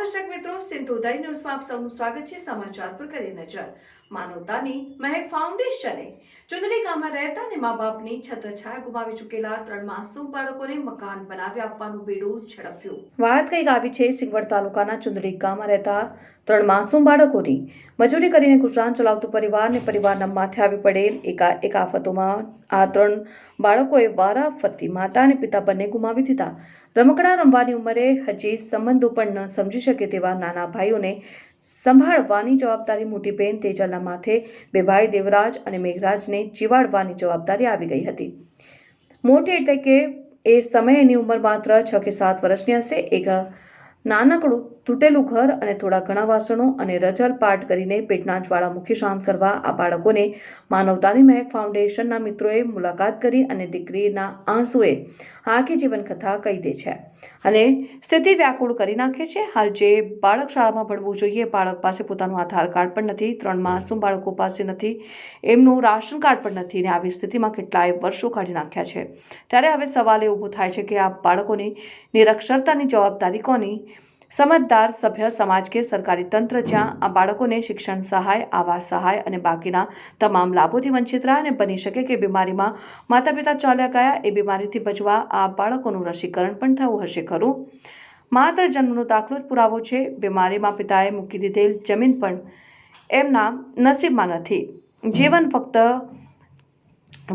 દર્શક મિત્રો સિંધુદય ન્યૂઝમાં આપ સૌનું સ્વાગત છે સમાચાર પર કરી નજર. માનવતાની મહેક ફાઉન્ડેશને ચુંદડી ગામમાં રહેતા અને મા બાપની છત્રછાયા ગુમાવી ચૂકેલા ત્રણ માસૂમ બાળકોને મકાન બનાવી આપવાનું બીડું ઝડપ્યું. વાત કંઈક આવી છે, સિંગવડ તાલુકાના ચુંદડી ગામમાં રહેતા ત્રણ માસૂમ બાળકોની. મજૂરી કરીને ગુજરાન ચલાવતું પરિવાર અને પરિવારના માથે આવી પડેલ એકા, એક આફતોમાં આ ત્રણ બાળકોએ વારા ફરતી માતા અને પિતા બંને ગુમાવી દીધા. રમકડા રમવાની ઉંમરે હજી સંબંધો પણ ન સમજી શકે તેવા નાના ભાઈઓને સંભાળવાની જવાબદારી મોટી બહેન તેજલના માથે, બે ભાઈ દેવરાજ અને મેઘરાજને જીવાડવાની જવાબદારી આવી ગઈ હતી. મોટી એટલે કે એ સમયે એની ઉંમર માત્ર છ કે સાત વર્ષની હશે. એક નાનકડું તૂટેલું ઘર અને થોડા ઘણા વાસણો અને રજલ પાઠ કરીને પેટના જ્વાળામુખી શાંત કરવા આ બાળકોને માનવતાની મહેક ફાઉન્ડેશનના મિત્રોએ મુલાકાત કરી અને દીકરીના આંસુએ આખી જીવન કથા કહી દે છે. અને સ્થિતિ વ્યાકુળ કરી નાખે છે. હાલ જે બાળક શાળામાં ભણવું જોઈએ, બાળક પાસે પોતાનું આધાર કાર્ડ પણ નથી, ત્રણ માસૂમ બાળકો પાસે નથી, એમનું રાશન કાર્ડ પણ નથી ને આવી સ્થિતિમાં કેટલાય વર્ષો કાઢી નાખ્યા છે. ત્યારે હવે સવાલ એ ઊભો થાય છે કે આ બાળકોની નિરક્ષરતાની જવાબદારી કોની? સમજદાર સભ્ય સમાજ કે સરકારી તંત્ર જ્યાં આ બાળકોને શિક્ષણ સહાય, આવાસ સહાય અને બાકીના તમામ લાભોથી વંચિત રહ્યા અને બની શકે કે બીમારીમાં માતા પિતા ચાલ્યા ગયા, એ બીમારીથી બચવા આ બાળકોનું રસીકરણ પણ થવું હશે ખરું. માત્ર જન્મનો દાખલો જ પુરાવો છે. બીમારીમાં પિતાએ મૂકી દીધેલ જમીન પણ એમના નસીબમાં નથી. જીવન ફક્ત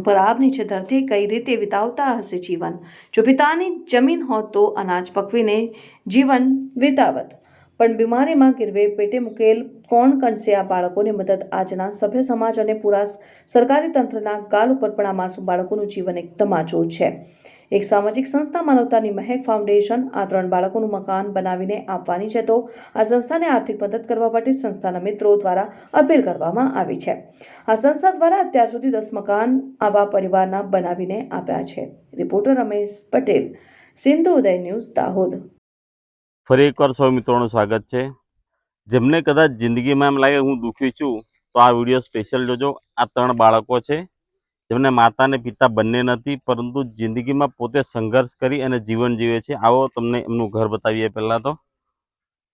પરાબ નીચે ધરતી કઈ રીતે વિતાવતા હશે જીવન જો પિતાની જમીન હોત તો અનાજ પકવીને જીવન વિતાવત પણ બીમારીમાં ગીરવે પેટે મૂકેલ કોણ કરશે આ બાળકોને મદદ આજના સભ્ય સમાજ અને પૂરા સરકારી તંત્રના ગાલ ઉપર પણ આ માસૂમ બાળકોનું જીવન એક તમાચો છે એક સામાજિક સંસ્થા માનવતાની મહેક ફાઉન્ડેશન આ ત્રણ બાળકોનું મકાન બનાવીને આપવાની છે તો આ સંસ્થાને આર્થિક મદદ કરવા માટે સંસ્થાના મિત્રો દ્વારા અપીલ કરવામાં આવી છે. આ સંસ્થા દ્વારા અત્યાર સુધી દસ મકાન આવા પરિવારના બનાવીને આપ્યા છે. Reporter Ramesh Patel, Sindhu Uday news, Dahod. ફરી એકવાર સૌ મિત્રોનું સ્વાગત છે. જેમને કદાચ જિંદગીમાં એમ લાગે હું દુઃખી છું, તો આ વીડિયો સ્પેશિયલ જોજો. આ ત્રણ બાળકો છે. જેમને માતા અને પિતા બંને નથી, પરંતુ જિંદગીમાં પોતે સંઘર્ષ કરી અને જીવન જીવે છે. આવો તમને એમનું ઘર બતાવીએ પહેલાં તો.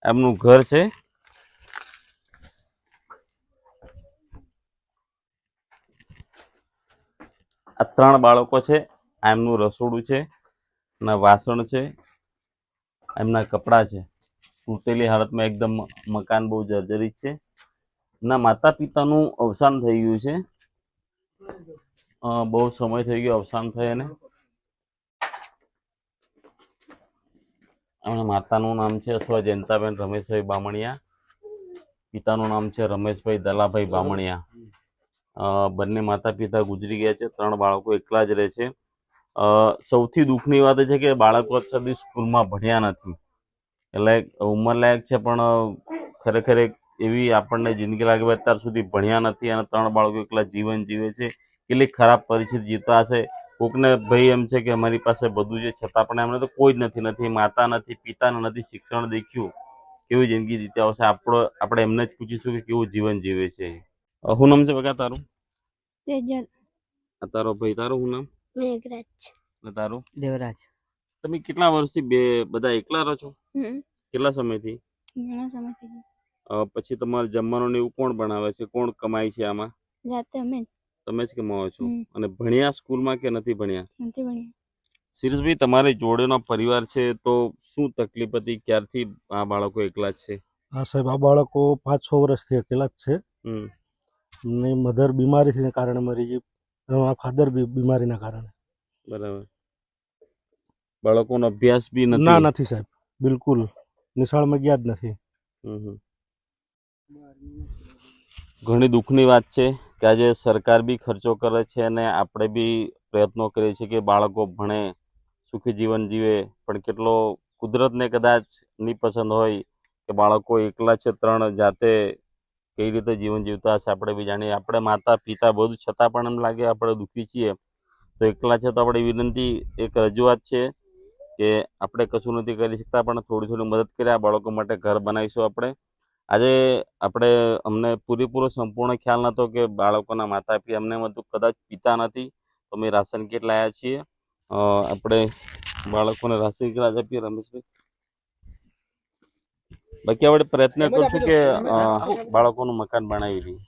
એમનું ઘર છે. આ ત્રણ બાળકો છે. આ એમનું રસોડું છે. એમના વાસણ છે. એમના કપડાં છે. તૂટેલી હાલતમાં એકદમ મકાન બહુ જર્જરિત છે. એમના માતા પિતાનું અવસાન થઈ ગયું છે. બહુ સમય થઈ ગયો અવસાન થઈ એને એમણે માતાનું નામ છે અથવા જયંતાબેન રમેશભાઈ બામણિયા, પિતાનું નામ છે રમેશભાઈ દલાભાઈ બામણિયા. બંને માતા પિતા ગુજરી ગયા છે, ત્રણ બાળકો એકલા જ રહે છે. સૌથી દુઃખની વાત એ છે કે બાળકો અત્યાર સ્કૂલમાં ભણ્યા નથી. એટલે ઉંમરલાયક છે, પણ ખરેખર એક એવી આપણને જિંદગી લાગે અત્યાર સુધી ભણ્યા નથી અને ત્રણ બાળકો એકલા જીવન જીવે છે. કેટલી ખરાબ પરિસ્થિતિ જીવતા હશે? કોકને ભાઈ એમ છે કે અમારી પાસે બધું છે છતાં પણ એમને તો કોઈ જ નથી નથી માતા નથી પિતાને નથી શિક્ષણ દેખ્યું. કેવી જિંદગી જીત્યા હશે આપણો આપણે એમને જ પૂછીશું કે કેવું જીવન જીવે છે. શું નામ છે બકા તારું? તેજલ. તારો ભાઈ તારું શું નામ? મેઘરાજ. તારું? દેવરાજ. તમે કેટલા વર્ષથી બે બધા એકલા રહો છો? કેટલા સમયથી? ઘણા સમય થઈ પછી તમારે જમવાનું ને એવું કોણ બનાવે છે? કોણ કમાય છે આમાં? જાતે અમે જ. તમે જ કમાવો છો? હમ. અને ભણ્યા સ્કૂલમાં કે નથી ભણ્યા? નથી ભણ્યા. શિરીષભાઈ તમારી જોડેનો પરિવાર છે તો શું તકલીફ હતી? ક્યારથી આ બાળકો એકલા જ છે? હા સાહેબ આ બાળકો પાંચ છ વર્ષથી અકેલા જ છે. હમ. ને મધર બીમારીથી કારણે મરી ગઈ. અને ફાધર બી બીમારીના કારણે. બરાબર. બાળકોનો અભ્યાસ બી નથી? ના નથી સાહેબ. બિલકુલ. નિશાળમાં ગયા જ નથી. હમ હમ. ઘણી દુઃખની વાત છે. કે આજે સરકાર બી ખર્ચો કરે છે અને આપણે બી પ્રયત્નો કરીએ છીએ કે બાળકો ભણે, સુખી જીવન જીવે. પણ કેટલો કુદરતને કદાચ નહીં પસંદ હોય કે બાળકો એકલા છે, ત્રણ જાતે કઈ રીતે જીવન જીવતા હશે આપણે બી જાણીએ. આપણે માતા, પિતા બધું છતાં પણ એમ લાગે આપણે દુઃખી છીએ. તો એકલા છે તો આપણી વિનંતી, એક રજૂઆત છે કે આપણે કશું નથી કરી શકતા પણ થોડી થોડી મદદ કરી આ બાળકો માટે ઘર બનાવીશું આપણે. આજે આપણે અમને પૂરેપૂરો સંપૂર્ણ ખ્યાલ નહોતો કે બાળકોના માતા પિતા અમને બધું કદાચ પિતા નથી તો અમે રાશન કીટ લાવ્યા છીએ. આપણે બાળકોને રાશન કીટ આજે આપીએ રમેશભાઈ? બાકી આપણે પ્રયત્ન કરશું કે બાળકોનું મકાન બનાવી દઈએ.